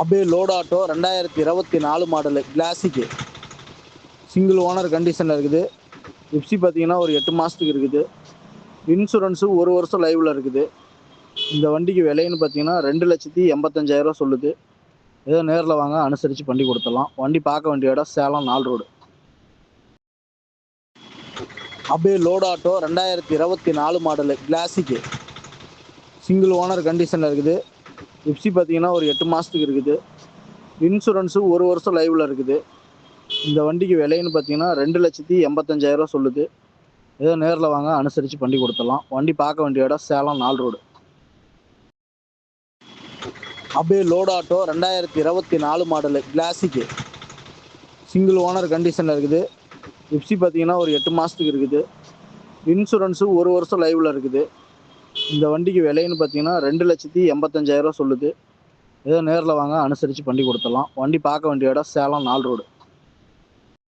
Abe லோடாட்டோ ரெண்டாயிரத்தி இருபத்தி நாலு மாடலு கிளாசிக்கு சிங்கிள் ஓனர் கண்டிஷனில் இருக்குது. எஃப்சி பார்த்தீங்கன்னா ஒரு எட்டு மாதத்துக்கு இருக்குது. இன்சூரன்ஸு ஒரு வருஷம் லைவில் இருக்குது. இந்த வண்டிக்கு விலைன்னு பார்த்தீங்கன்னா ரெண்டு லட்சத்தி எண்பத்தஞ்சாயிரரூவா சொல்லுது. ஏதோ நேரில் வாங்க அனுசரித்து பண்ணி கொடுத்துடலாம். வண்டி பார்க்க வேண்டிய இடம் சேலம் நால் ரோடு அபே லோட் ஆட்டோ ரெண்டாயிரத்தி இருபத்தி நாலு மாடலு கிளாசிக்கு சிங்கிள் ஓனர் கண்டிஷனில் இருக்குது. எப்சி பார்த்தீங்கன்னா ஒரு எட்டு மாதத்துக்கு இருக்குது. இன்சூரன்ஸு ஒரு வருஷம் லைவில் இருக்குது. இந்த வண்டிக்கு விலைன்னு பார்த்தீங்கன்னா ரெண்டு லட்சத்தி எண்பத்தஞ்சாயிரரூவா சொல்லுது. ஏதோ நேரில் வாங்க அனுசரித்து பண்ணி கொடுத்துடலாம். வண்டி பார்க்க வேண்டிய இடம் சேலம் நால் ரோடு. அப்படியே லோட் ஆட்டோ ரெண்டாயிரத்தி இருபத்தி நாலு மாடலு கிளாசிக்கு சிங்கிள் ஓனர் கண்டிஷனில் இருக்குது. எப்சி பார்த்தீங்கன்னா ஒரு எட்டு மாதத்துக்கு இருக்குது. இன்சூரன்ஸு ஒரு வருஷம் லைவில் இருக்குது. இந்த வண்டிக்கு விலைன்னு பார்த்தீங்கன்னா ரெண்டு லட்சத்தி எண்பத்தஞ்சாயிரரூவா சொல்லுது. ஏதோ நேரில் வாங்க அனுசரித்து பண்ணி கொடுத்துடலாம். வண்டி பார்க்க வேண்டிய இடம் சேலம் நால் ரோடு